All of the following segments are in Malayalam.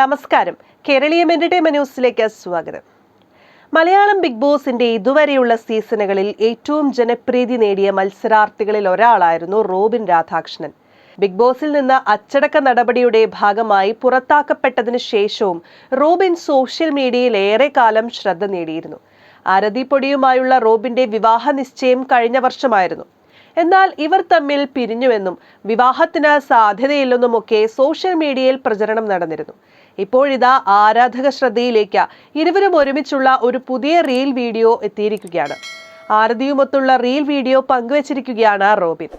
നമസ്കാരം. കേരളീയ എന്റർടൈൻമെന്റ് ന്യൂസിലേക്ക് സ്വാഗതം. മലയാളം ബിഗ് ബോസിന്റെ ഇതുവരെയുള്ള സീസണുകളിൽ ഏറ്റവും ജനപ്രീതി നേടിയ മത്സരാർത്ഥികളിൽ ഒരാളായിരുന്നു റോബിൻ രാധാകൃഷ്ണൻ. ബിഗ് ബോസിൽ നിന്ന് അച്ചടക്ക നടപടിയുടെ ഭാഗമായി പുറത്താക്കപ്പെട്ടതിന് ശേഷവും റോബിൻ സോഷ്യൽ മീഡിയയിൽ ഏറെ കാലം ശ്രദ്ധ നേടിയിരുന്നു. ആരതി പൊടിയുമായുള്ള റോബിന്റെ വിവാഹ നിശ്ചയം കഴിഞ്ഞ വർഷമായിരുന്നു. എന്നാൽ ഇവർ തമ്മിൽ പിരിഞ്ഞുവെന്നും വിവാഹത്തിന് സാധ്യതയില്ലെന്നുമൊക്കെ സോഷ്യൽ മീഡിയയിൽ പ്രചരണം നടന്നിരുന്നു. ഇപ്പോഴിതാ ആരാധക ശ്രദ്ധയിലേക്ക് ഇരുവരും ഒരുമിച്ചുള്ള ഒരു പുതിയ റീൽ വീഡിയോ എത്തിയിരിക്കുകയാണ്. ആരതിയുമൊത്തുള്ള റീൽ വീഡിയോ പങ്കുവച്ചിരിക്കുകയാണ് റോബിൻ.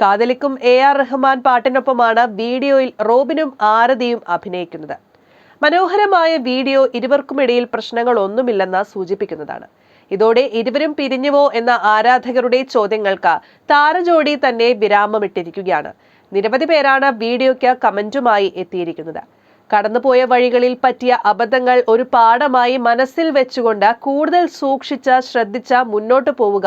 കാതലിക്കും എ ആർ റഹ്മാൻ പാട്ടിനൊപ്പമാണ് വീഡിയോയിൽ റോബിനും ആരതിയും അഭിനയിക്കുന്നത്. മനോഹരമായ വീഡിയോ ഇരുവർക്കുമിടയിൽ പ്രശ്നങ്ങളൊന്നുമില്ലെന്ന് സൂചിപ്പിക്കുന്നതാണ്. ഇതോടെ ഇരുവരും പിരിഞ്ഞുവോ എന്ന ആരാധകരുടെ ചോദ്യങ്ങൾക്ക് താരജോഡി തന്നെ വിരാമമിട്ടിരിക്കുകയാണ്. നിരവധി പേരാണ് വീഡിയോയ്ക്ക് കമന്റുമായി എത്തിയിരിക്കുന്നത്. കടന്നുപോയ വഴികളിൽ പറ്റിയ അബദ്ധങ്ങൾ ഒരു പാഠമായി മനസ്സിൽ വെച്ചുകൊണ്ട് കൂടുതൽ സൂക്ഷിച്ച ശ്രദ്ധിച്ച മുന്നോട്ട് പോവുക.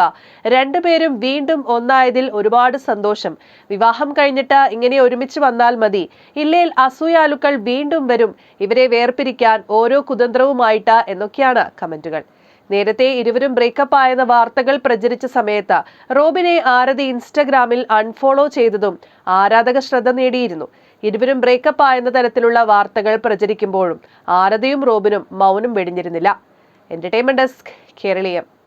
രണ്ടുപേരും വീണ്ടും ഒന്നായതിൽ ഒരുപാട് സന്തോഷം. വിവാഹം കഴിഞ്ഞിട്ട് ഇങ്ങനെ ഒരുമിച്ച് വന്നാൽ മതി. ഇല്ലേൽ അസൂയാലുക്കൾ വീണ്ടും വരും. ഇവരെ വേർപിരിക്കാൻ ഓരോ കുതന്ത്രവുമായിട്ട് എന്നൊക്കെയാണ് കമന്റുകൾ. നേരത്തെ ഇരുവരും ബ്രേക്കപ്പ് ആയെന്ന വാർത്തകൾ പ്രചരിച്ച സമയത്ത് റോബിനെ ആരതി ഇൻസ്റ്റഗ്രാമിൽ അൺഫോളോ ചെയ്തതും ആരാധക ശ്രദ്ധ നേടിയിരുന്നു. ഇരുവരും ബ്രേക്കപ്പ് ആയെന്ന തരത്തിലുള്ള വാർത്തകൾ പ്രചരിക്കുമ്പോഴും ആരതിയും റോബിനും മൗനം വെടിഞ്ഞിരുന്നില്ല. Entertainment desk Keraleeyam.